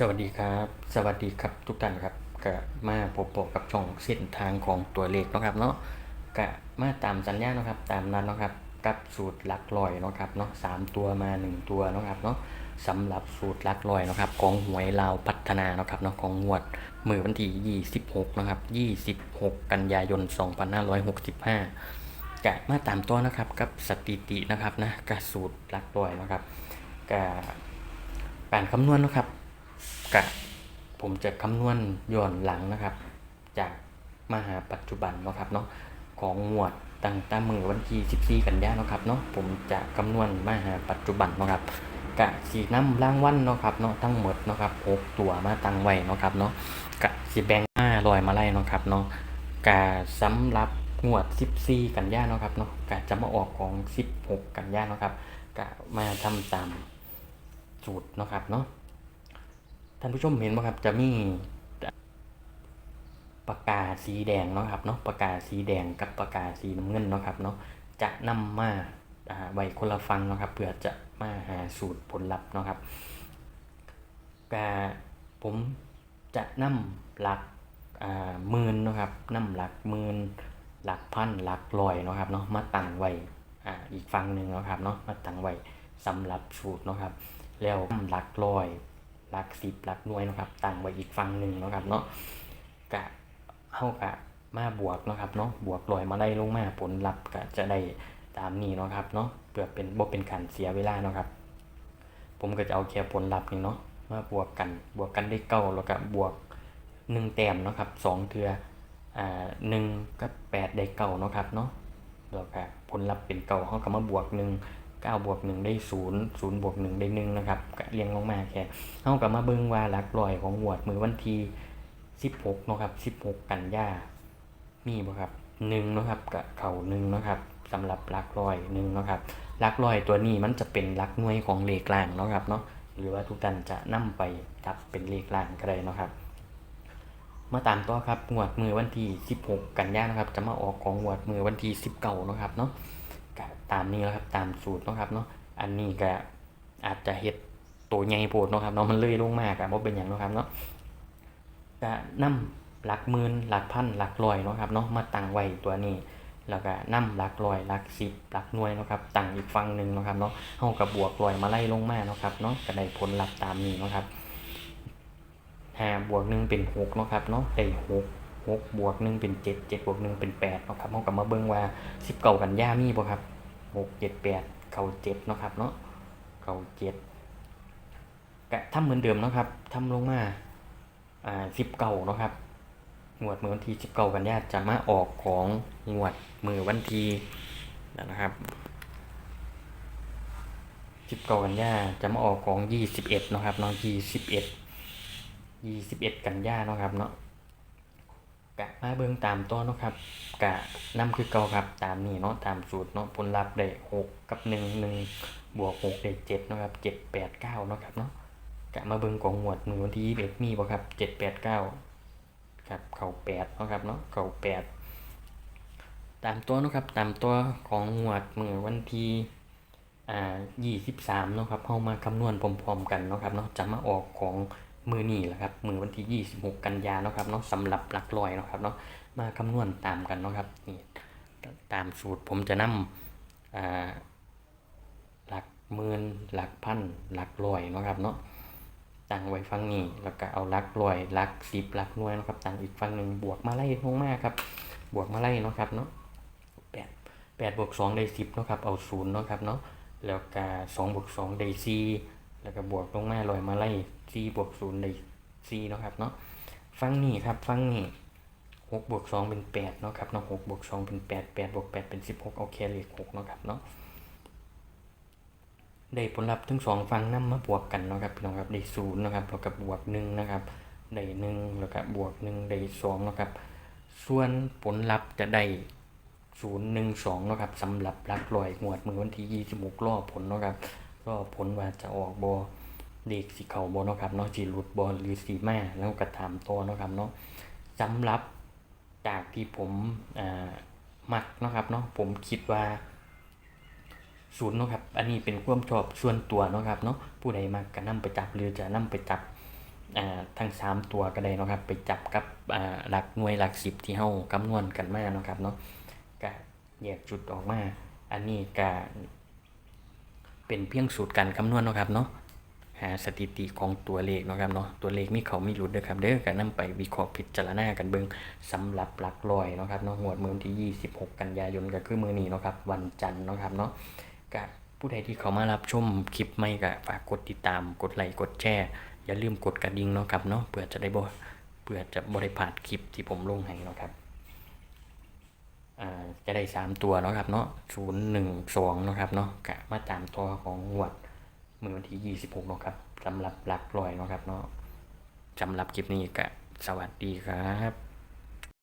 สวัสดีครับ สวัสดีครับทุกท่านครับก็มาพบปกับช่องเส้นทางของตัวเลขนะครับเนาะก็มาตามสัญญาเนะครับ ตามนั้นนะครับกับสูตรหลักลอยนะครับเนาะสามตัวมาหนึ่งตัวนะครับเนาะสำหรับสูตรหลักลอยนะครับ ของหวยลาวพัฒนาเนาะครับเนาะของงวดมือวันที่26นะครับ26 กันยายน 2565กะมาตามตัวนะครับกับสถิตินะครับนะกับสูตรหลักลอยนะครับกะการคำนวณนะครับ กะผมจะคำนวณย้อนหลังนะครับ จากมหาปัจจุบันนะครับเนาะของหมวดตั้งแต่มือวันที่14กันยายนเนาะครับเนาะผมจะคำนวณมหาปัจจุบันนะครับกะสีน้ำล่างวันเนาะครับเนาะทั้งหมดเนาะครับหกตัวมาตั้งไว้เนาะครับเนาะกะสีแบงมาลอยมาไล่เนาะครับเนาะกะสำหรับงวด 14 กันยายนเนาะครับเนาะกะจะมาออกของ 16 กันยายนเนาะครับกะมาทำตามสูตรเนาะครับเนาะ ท่านผู้ชมเห็นไหมครับ จะมีปากกาสีแดงเนาะครับเนาะปากกาสีแดงกับปากกาสีน้ำเงินเนาะครับเนาะจะนำมาอ่าไว้คนละฟังเนาะครับเพื่อจะมาหาสูตรผลลัพธ์เนาะครับกาผมจะนำหลักหมื่นเนาะครับนำหลักหมื่นหลักพันหลักร้อยเนาะครับเนาะมาตั้งไว้อ,อีกฟังหนึ่งเนาะครับเนาะมาตั้งไว้สำหรับสูตรเนาะครับแล้วหลักร้อย หลักสิบหลักหน่วยนะครับตั้งไว้อีกฝั่งหนึ่งนะครับเนาะกะเฮากะมาบวกนะครับเนาะบวกลอยมาได้ลงมาผลลัพธ์ก็จะได้ตามนี้นะครับเนาะเพื่อเป็นบ่เป็นการเสียเวลานะครับ ผมก็จะเอาแค่ผลลัพธ์นี่เนาะมาบวกกันบวกกันได้เก้าแล้วก็บวกหนึ่งแต้มเนาะครับสองเทืออ่าหนึ่งกับแปดได้เก้าเนาะครับเนาะแล้วก็ผลลัพธ์เป็นเก้าเขาก็มาบวกหนึ่ง เก้าบวกหนึ่งได้ศูนย์ศูนย์บวกหนึ่งได้หนึ่งนะครับเรียงลงมาแค่เฮากับมาเบิ่งว่าหลักรอยของหวดมือวันที่16นะครับ16 กันยามีบ่ครับ1นะครับกับเข่า1นะครับสำหรับหลักรอย1นะครับหลักรอยตัวนี้มันจะเป็นหลักหน่วยของเลขล่างนะครับเนาะหรือว่าทุกท่านจะนำไปจับเป็นเลขล่างก็ได้นะครับมาตามต่อครับงวดมือวันที่ 16 กันยานะครับ จะมาออกของงวดมือวันที่ 19เนาะครับเนาะ ก็ตามนี้แล้วครับตามสูตรนะครับเนาะอันนี้ก็อาจจะเฮ็ดตัวใหญ่โพดนะครับเนาะมันเลื่อยลงมากอะบ่เป็นอย่างนะครับเนาะก็นำหลักหมื่นหลักพันหลักร้อยนะครับเนาะมาตั้งไว้ตัวนี้ แล้วก็นำหลักร้อยหลักสิบหลักหน่วยนะครับตั้งอีกฝั่งหนึ่งนะครับเนาะเฮากับบวกร้อยมาไล่ลงมานะครับเนาะก็ได้ผลลัพธ์ตามนี้นะครับห้าบวกหนึ่งเป็นหกนะครับเนาะได้หก หกบวกหนึ่งเป็นเจ็ดเจ็ดบวกหนึ่งเป็นแปดนะครับเฮากับมาเบิ่งว่าสิบเก้ากันย่ามีบ่ครับหกเจ็ดแปดเก้าเจ็ดนะครับเนาะเก้าเจ็ดก็ทำเหมือนเดิมนะครับทำลงมาอ่าสิบเก่านะครับงวดมือวันที่สิบเก่ากันย่าจะมาออกของงวดมือวันที่นะครับสิบเก่ากันย่าจะมาออกของยี่สิบเอ็ดนะครับเนาะยี่สิบเอ็ดยี่สิบเอ็ดกันย่านะครับเนาะ กะมาเบิ่งตามตัวเนาะครับ กะนำคือเก่าครับตามนี้เนาะตามสูตรเนาะผลลัพธ์ได้หกกับหนึ่งหนึ่งบวกหกได้เจ็ดนาะครับเจ็ดแปดเก้านาะครับเนาะกะมาเบิ่งของหมวดมือวันที่ยี่สิบเอ็ดมีบ่ครับเจ็ดแปดเก้าครับเข่าแปดนาะครับเนาะเข่าแปดตามตัวเนาะครับตามตัวของหมวดมือวันที่อ่ายี่สิบสามเนาะครับเข้ามาคำนวณพร้อมๆกันเนาะครับเนาะจะมาออกของ มือนี่แหละครับ มือวันที่ยี่สิบหกกันยาเนาะครับเนาะสำหรับหลักร้อยเนาะครับเนาะมาคำนวณตามกันเนาะครับนี่ตามสูตรผมจะนำอ่าหลักหมื่นหลักพันหลักร้อยเนาะครับเนาะตั้งไว้ฝั่งนี้แล้วก็เอาหลักร้อยหลักสิบหลักหน่วยนะครับตั้งอีกฝั่งหนึ่งบวกมาไล่ลงมาครับ บวกมาไล่เนาะครับเนาะแปดแปดบวกสองได้สิบเนาะครับเอาศูนย์เนาะครับเนาะแล้วก็สองบวกสองได้สี่ แล้วก็บวกลงมาลอยมาไล่สี่บวกศูนย์ได้สี่เนาะครับเนาะฝั่งนี้ครับฝั่งนี้หกบวกสองเป็นแปดเนาะครับเนาะหกบวกสองเป็นแปดแปดบวกแปดเป็นสิบหกเอาแค่เลขหกเนาะครับเนาะได้ผลลัพธ์ทั้งสองฝั่งนำมาบวกกันเนาะครับพี่น้องครับได้ศูนย์นะครับแล้วกับบวกหนึ่งนะครับได้หนึ่งแล้วก็บวกหนึ่งได้สองนะครับส่วนผลลัพธ์จะได้ศูนย์หนึ่งสองนะครับสำหรับหลักลอยงวดมือวันที่ยี่สิบหกรอบผลเนาะครับ รอบผลว่าจะออกบอเด็กสีเขาบอเนาะครับเนาะสีหลุดบอหรือสีแม่แล้วก็ถามตัวเนาะครับเนาะสำหรับจากที่ผมอ่ามักเนาะครับเนาะผมคิดว่าศูนย์เนาะครับ อันนี้เป็นความชอบส่วนตัวเนาะครับเนาะผู้ใดมากก็นำไปจับหรือจะนำไปจับอ่าทั้งสามตัวก็ได้เนาะครับ ไปจับกับอ่าหลักหน่วยหลักสิบที่เฮาคำนวณกันมาเนาะครับเนาะก็แยกจุดออกมา อันนี้ก็ เป็นเพียงสูตรการคำนวณนะครับเนาะหาสถิติของตัวเลขนะครับเนาะตัวเลขมีเขามีหลุดเด้อครับ เด้อก็นำไปวิเคราะห์พิจารณากันเบิงสำหรับหลักร้อยนะครับเนาะงวดมือที่ 26 กันยายนก็คือมือนี้นะครับวันจันทร์นะครับเนาะก็ผู้ใดที่เขามารับชมคลิปใหม่ก็ฝากกดติดตามกดไลค์กดแชร์อย่าลืมกดกระดิ่งเนาะครับเนาะเพื่อจะได้บ่เพื่อจะบ่ได้พาดคลิปที่ผมลงให้เนาะครับ จะได้สามตัวเนาะครับเนาะศูนย์หนึ่งสองเนาะครับเนาะกะมาตามตัวของงวดเมื่อวันที่ยี่สิบหกเนาะครับสำหรับหลักลอยเนาะครับเนาะสำหรับคลิปนี้กะสวัสดีครับ